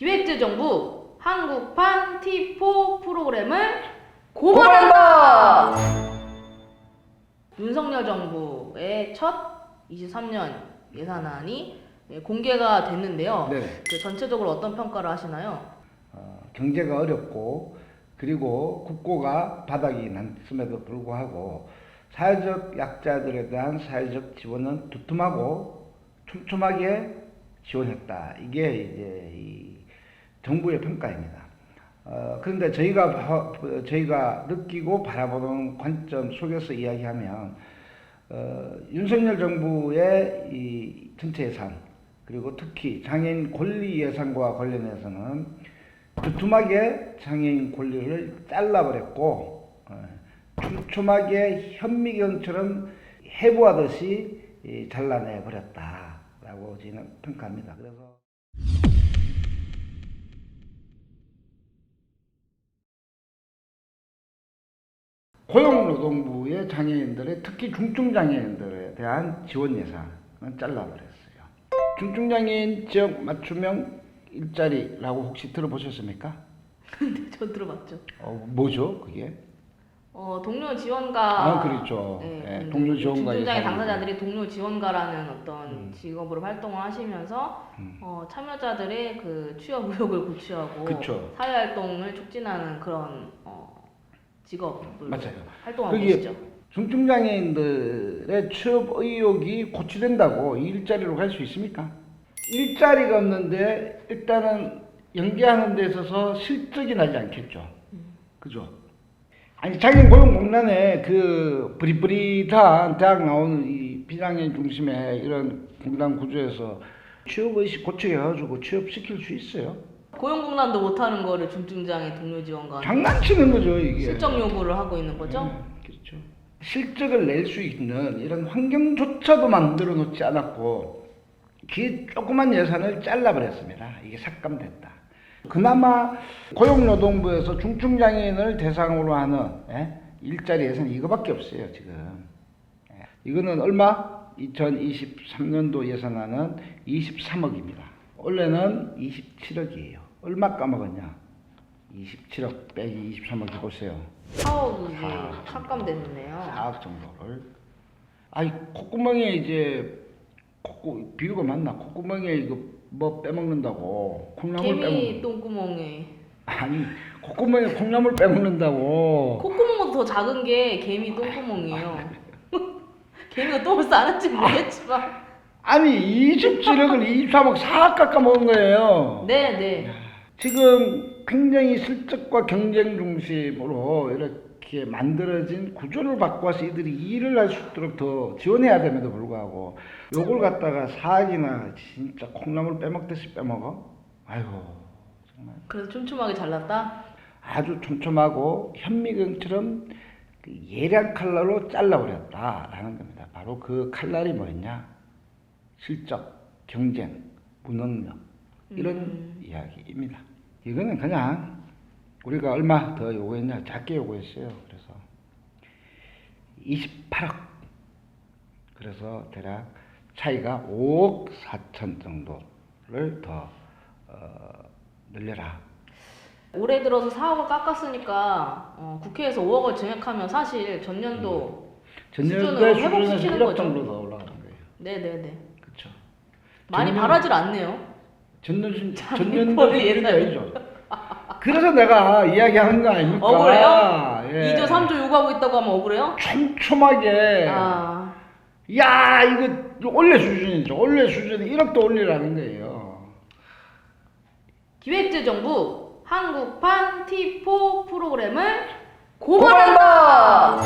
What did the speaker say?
기획재정부 한국판 T4 프로그램을 고발한다! 윤석열 정부의 첫 23년 예산안이 예, 공개가 됐는데요. 네. 그 전체적으로 어떤 평가를 하시나요? 어, 경제가 어렵고 그리고 국고가 바닥이 났음에도 불구하고 사회적 약자들에 대한 사회적 지원은 두툼하고 촘촘하게 지원했다. 이게 이제 이 정부의 평가입니다. 어, 그런데 저희가 바- 저희가 느끼고 바라보는 관점 속에서 이야기하면 어, 윤석열 정부의 이 전체 예산 그리고 특히 장애인 권리 예산과 관련해서는 두툼하게 장애인 권리를 잘라버렸고 어, 촘촘하게 현미경처럼 해부하듯이 이, 잘라내 버렸다라고 저희는 평가합니다. 그래서 고용노동부의 장애인들의 특히 중증장애인들에 대한 지원 예산은 잘라버렸어요. 중증장애인 지역 맞춤형 일자리라고 혹시 들어보셨습니까? 네, 저 들어봤죠. 어, 뭐죠 그게? 어, 동료 지원가. 아, 그렇죠. 네, 예, 그 동료 지원가 중증장애. 당사자들이 동료 지원가라는 어떤 음. 직업으로 활동을 하시면서 음. 어, 참여자들의 그 취업 의욕을 고취하고 그쵸. 사회 활동을 촉진하는 그런 어, 직업을 맞아요. 활동하고 그게- 계시죠. 중증장애인들의 취업 의욕이 고취된다고 이 일자리로 갈 수 있습니까? 일자리가 없는데 일단은 연계하는 데 있어서 실적이 나지 않겠죠. 그죠? 아니 장애인 고용 공단에 그 브리브리한 대학 나오는 이 비장애인 중심의 이런 공단 구조에서 취업의식 고쳐가지고 취업시킬 수 있어요. 고용공단도 못하는 거를 중증장애 동료 지원가 장난치는 거죠 이게. 실적 요구를 하고 있는 거죠. 네, 그렇죠. 실적을 낼 수 있는 이런 환경조차도 만들어 놓지 않았고 그 조그만 예산을 잘라버렸습니다. 이게 삭감됐다. 그나마 고용노동부에서 중증장애인을 대상으로 하는 예? 일자리 예산이 이거밖에 없어요 지금. 예. 이거는 얼마? 2023년도 예산안은 23억입니다. 원래는 27억이에요. 얼마 까먹었냐? 27억 빼기 23억 해보세요. 4억이 아. 삭감됐네요. 4억 정도를. 아니 콧구멍에 이제 콧구 비유가 맞나? 콧구멍에 이거 뭐 빼먹는다고 콩나물 개미 빼먹는 똥구멍에 아니 콧구멍에 콩나물 빼먹는다고 콧구멍보다 더 작은 게 개미 똥구멍이에요. 개미가 똥을 싸는지 모르겠지만. 아니 27억을 23억 4억 깎아 먹은 거예요. 네, 네. 지금 굉장히 실적과 경쟁 중심으로 이렇게 만들어진 구조를 바꿔서 이들이 일을 할 수 있도록 더 지원해야 됨에도 불구하고 요걸 갖다가 사학이나 진짜 콩나물 빼먹듯이 빼먹어? 아이고 정말 그래서 촘촘하게 잘랐다. 아주 촘촘하고 현미경처럼 그 예리한 칼날로 잘라버렸다라는 겁니다. 바로 그 칼날이 뭐였냐? 실적, 경쟁, 무능력 이런 음. 이야기입니다. 이거는 그냥 우리가 얼마 더 요구했냐? 작게 요구했어요. 그래서 28억. 그래서 대략 차이가 5억 4천 정도를 더 어, 늘려라. 올해 들어서 4억을 깎았으니까 어, 국회에서 5억을 증액하면 사실 전년도 전년도의 수준으로 수준에서 회복시키는 1억 거죠. 정도 더 올라가는 거예요. 네, 네, 네. 많이 전년- 바라질 않네요. 전년 전년도. 아니죠. 그래서 내가 이야기하는 거 아닙니까? 억울해요? 예. 2조 3조 요구하고 있다고 하면 억울해요? 촘촘하게. 아, 야 이거 원래 수준이죠. 원래 수준이 1억도 올리라는 거예요. 기획재정부 한국판 T4 프로그램을 고발한다!